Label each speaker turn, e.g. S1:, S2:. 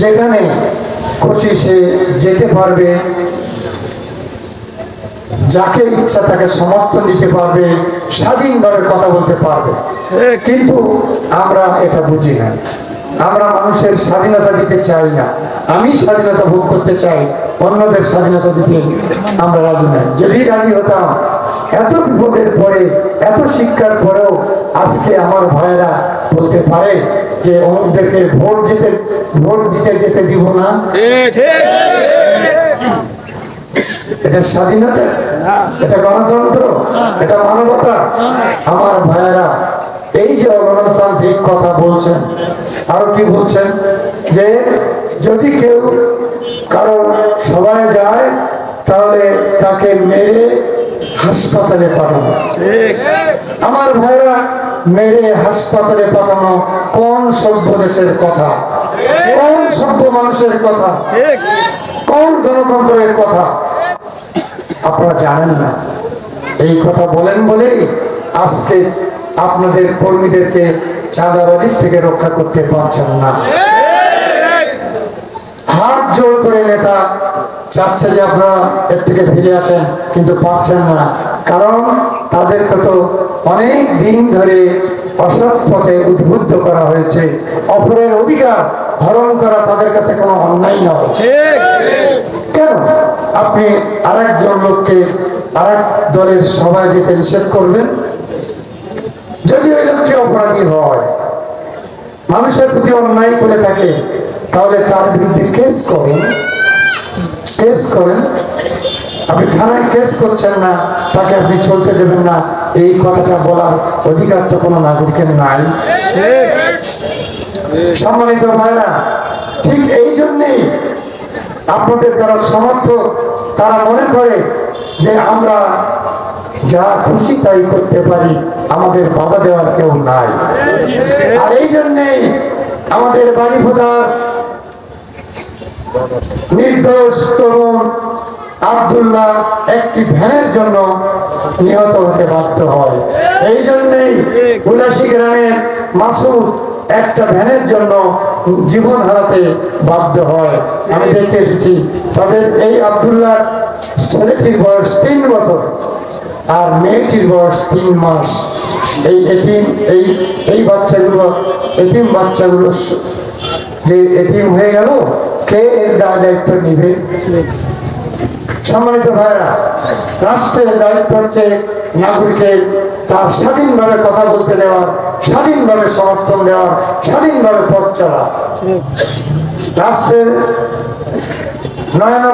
S1: যেখানে খুশি সে যেতে পারবে। যাকে ইচ্ছা তাকে সমর্থন দিতে পারবে, স্বাধীনভাবে কথা বলতে পারবে। কিন্তু আমরা এটা বুঝি না। আমরা মানুষের স্বাধীনতা দিতে চাই না। আমি স্বাধীনতা ভোগ করতে চাই, অন্যদের স্বাধীনতা দিতে আমরা রাজি না। যদি রাজি হতাম, এত বিপদের পরে, এত শিক্ষার পরেও আজকে আমার ভাইয়েরা বলতে পারে যে অমুকদেরকে ভোট দিতে ভোট দিতে যেতে দিব না। এটা স্বাধীনতা এটা গণতন্ত্র এটা মানবতা। আমার ভাইয়েরা এই যে গণতান্ত্রিক কথা বলছেন আরও কি বলছেন? যে যদি কেউ কারও সবাই যায় তাহলে তাকে মেরে হাসপাতালে পাঠানো। আমার ভাইরা মেরে হাসপাতালে পাঠানো কোন সভ্য দেশের কথা? কোন সভ্য মানুষের কথা? কোন গণতন্ত্রের কথা? আপনারা জানেন না। এই কথা বলেন বলেই আজকে আপনাদের কর্মীদেরকে চাঁদাবাজির থেকে রক্ষা করতে পারছেন না। হাত জোর করে নেতা চাচ্ছে যে আপনারা এর থেকে ফিরে আসেন কিন্তু পারছেন না। কারণ তাদেরকে তো অনেক দিন ধরে অসৎ পথে উদ্বুদ্ধ করা হয়েছে। অপরের অধিকার হরণ করা তাদের কাছে কোনো অন্যায় নয়। কেন? আপনি আরেকজন লোককে আরেক দলের সভায় যেতে নিষেধ করবেন? যদি ওই লোকটি অপরাধী হয় মানুষের প্রতি অন্যায় করে থাকে তাহলে তার বিরুদ্ধে কেস করেন। কেস করেন। আপনি থানায় কেস করছেন না? তাকে আপনি চলতে দেবেন না। এই কথাটা বলার অধিকার তো কোনো নাগরিকের নাই। সম্মানিত ভাইরা ঠিক এই জন্যেই আপনাদের যারা সমর্থক, তারা মনে করে যে আমরা যা খুশি তাই করতে পারি, আমাদের বাধা দেওয়ার কেউ নাই। আর এই জন্যেই আমাদের বাড়ি ভোটার নির্দোষ তরুণ আবদুল্লাহ একটি ভ্যানের জন্য নিহত হতে বাধ্য হয়। এই জন্যেই উলাসী গ্রামের মাসুদ একটা ভ্যানের জন্য জীবন হারাতে বাধ্য হয়। আমি দেখে এসেছি, তাদের এই আবদুল্লাহ ছেলেটির বয়স তিন বছর আর মেয়েটির বয়স তিন মাস। এই এতিম, এই এই বাচ্চাগুলো, এতিম বাচ্চাগুলো যে এটিএম হয়ে গেল, কে এর দায় দায়িত্ব নিবে? সম্মানিত ভাইরা রাষ্ট্রের দায়িত্ব হচ্ছে নাগরিকের তার স্বাধীনভাবে কথা বলতে দেওয়ার, স্বাধীনভাবে সমর্থন দেওয়ার, স্বাধীনভাবে পথ চলা। রাষ্ট্রের নয়ন